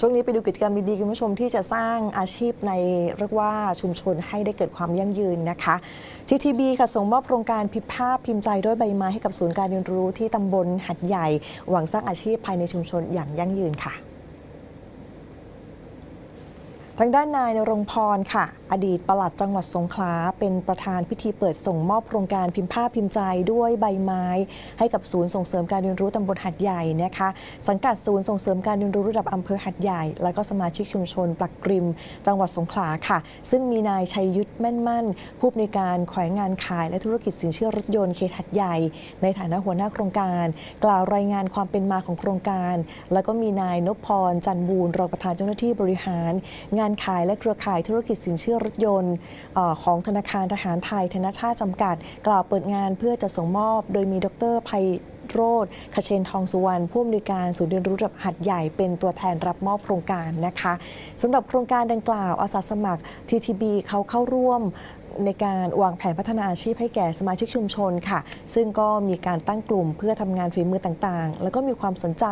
ช่วงนี้ไปดูกิจกรรมดีๆคุณผู้ชมที่จะสร้างอาชีพในเรียกว่าชุมชนให้ได้เกิดความยั่งยืนนะคะทีทีบีค่ะส่งมอบโครงการพิมพ์ภาพพิมพ์ใจด้วยใบไม้ให้กับศูนย์การเรียนรู้ที่ตำบลหัดใหญ่ หวังสร้างอาชีพภายในชุมชนอย่างยั่งยืนค่ะ ทางด้านนายนรงพรค่ะ อดีตปลัดจังหวัดสงขลาเป็นประธานพิธีเปิดส่งมอบโครงการพิมพ์ภาพพิมพ์ใจด้วยใบไม้ ให้กับศูนย์ส่งเสริมการเรียนรู้ตำบลหัดใหญ่นะคะ สังกัดศูนย์ส่งเสริมการเรียนรู้ระดับอำเภอหัดใหญ่ แล้วก็สมาชิกชุมชนปลักกริม จังหวัดสงขลาค่ะ ซึ่งมีนายชัยยุทธแม่นมั่น ผู้อำนวยการแขวงงานขายและธุรกิจสินเชื่อรถยนต์เขตหัดใหญ่ ในฐานะหัวหน้าโครงการ กล่าวรายงานความเป็นมาของโครงการ แล้วก็มีนายนพพรจันบูรณ์รองประธานเจ้าหน้าที่บริหารงานขายและเครือข่ายธุรกิจสินเชื่อรถยนต์ของธนาคารทหารไทย ธนชาติจำกัด กล่าวเปิดงานเพื่อจะส่งมอบ โดยมีดรภัยโรธคเชนทองสุวรรณผู้อำนวยการศูนย์เรียนรู้ระดับหัดใหญ่เป็นตัวแทนรับมอบโครงการนะคะสำหรับโครงการดังกล่าวอาสาสมัคร TTB เขาเข้าร่วม ในการวางแผนพัฒนาอาชีพให้แก่สมาชิกชุมชนค่ะ ซึ่งก็มีการตั้งกลุ่มเพื่อทำงานฝีมือต่างๆ แล้วก็มีความสนใจ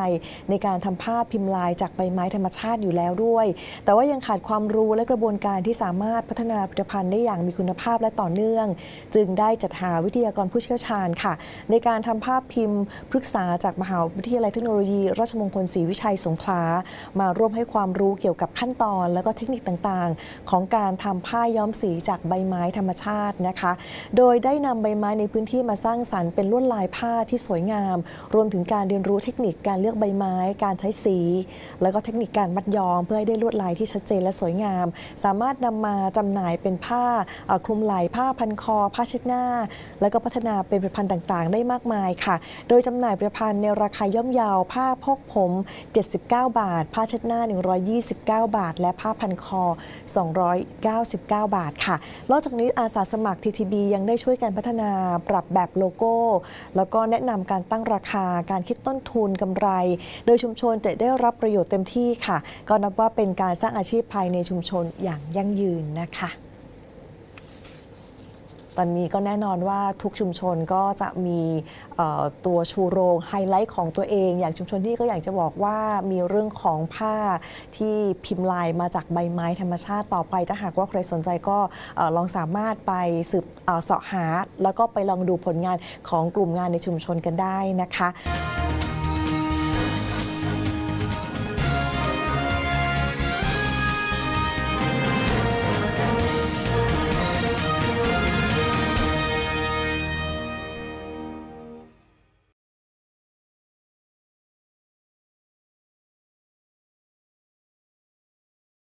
ในการทำภาพพิมพ์ลายจากใบไม้ธรรมชาติอยู่แล้วด้วย แต่ว่ายังขาดความรู้และกระบวนการที่สามารถพัฒนาผลิตภัณฑ์ได้อย่างมีคุณภาพและต่อเนื่อง จึงได้จัดหาวิทยากรผู้เชี่ยวชาญค่ะ ในการทำภาพพิมพ์ปรึกษาจากมหาวิทยาลัยเทคโนโลยี ราชมงคลศรีวิชัยสงขลามาร่วมให้ความรู้เกี่ยวกับขั้นตอน และก็เทคนิคต่างๆ ของการทำผ้าย้อมสีจากใบไม้ธรรมชาตินะคะ โดยได้นำใบไม้ในพื้นที่มาสร้างสรรค์เป็นลวดลายผ้าที่สวยงาม รวมถึงการเรียนรู้เทคนิคการเลือกใบไม้ การใช้สี แล้วก็เทคนิคการมัดย้อม เพื่อให้ได้ลวดลายที่ชัดเจนและสวยงาม สามารถนำมาจำหน่ายเป็นผ้าคลุมไหล่ผ้าพันคอ ผ้าเช็ดหน้า แล้วก็พัฒนาเป็นผลิตภัณฑ์ต่างๆ ได้มากมายค่ะ โดยจำหน่ายผลิตภัณฑ์ในราคาย่อมเยาวผ้าพกผม 79 บาท ผ้าเช็ดหน้า 129 บาท และผ้าพันคอ 299 บาทค่ะ นอกจากนี้อาสาสมัคร TTB ยังได้ช่วยการพัฒนาปรับแบบโลโก้ แล้วก็แนะนำการตั้งราคาการคิดต้นทุนกำไร โดยชุมชนจะได้รับประโยชน์เต็มที่ค่ะ ก็นับว่าเป็นการสร้างอาชีพภายในชุมชนอย่างยั่งยืนนะคะ ตอนนี้ก็แน่นอนว่าทุกชุมชนก็จะมีตัวชูโรงไฮไลท์ของตัวเอง อย่างชุมชนที่ก็อยากจะบอกว่ามีเรื่องของผ้าที่พิมพ์ลายมาจากใบไม้ธรรมชาติต่อไป ถ้าหากว่าใครสนใจก็ลองสามารถไปสืบเสาะหา แล้วก็ไปลองดูผลงานของกลุ่มงานในชุมชนกันได้นะคะ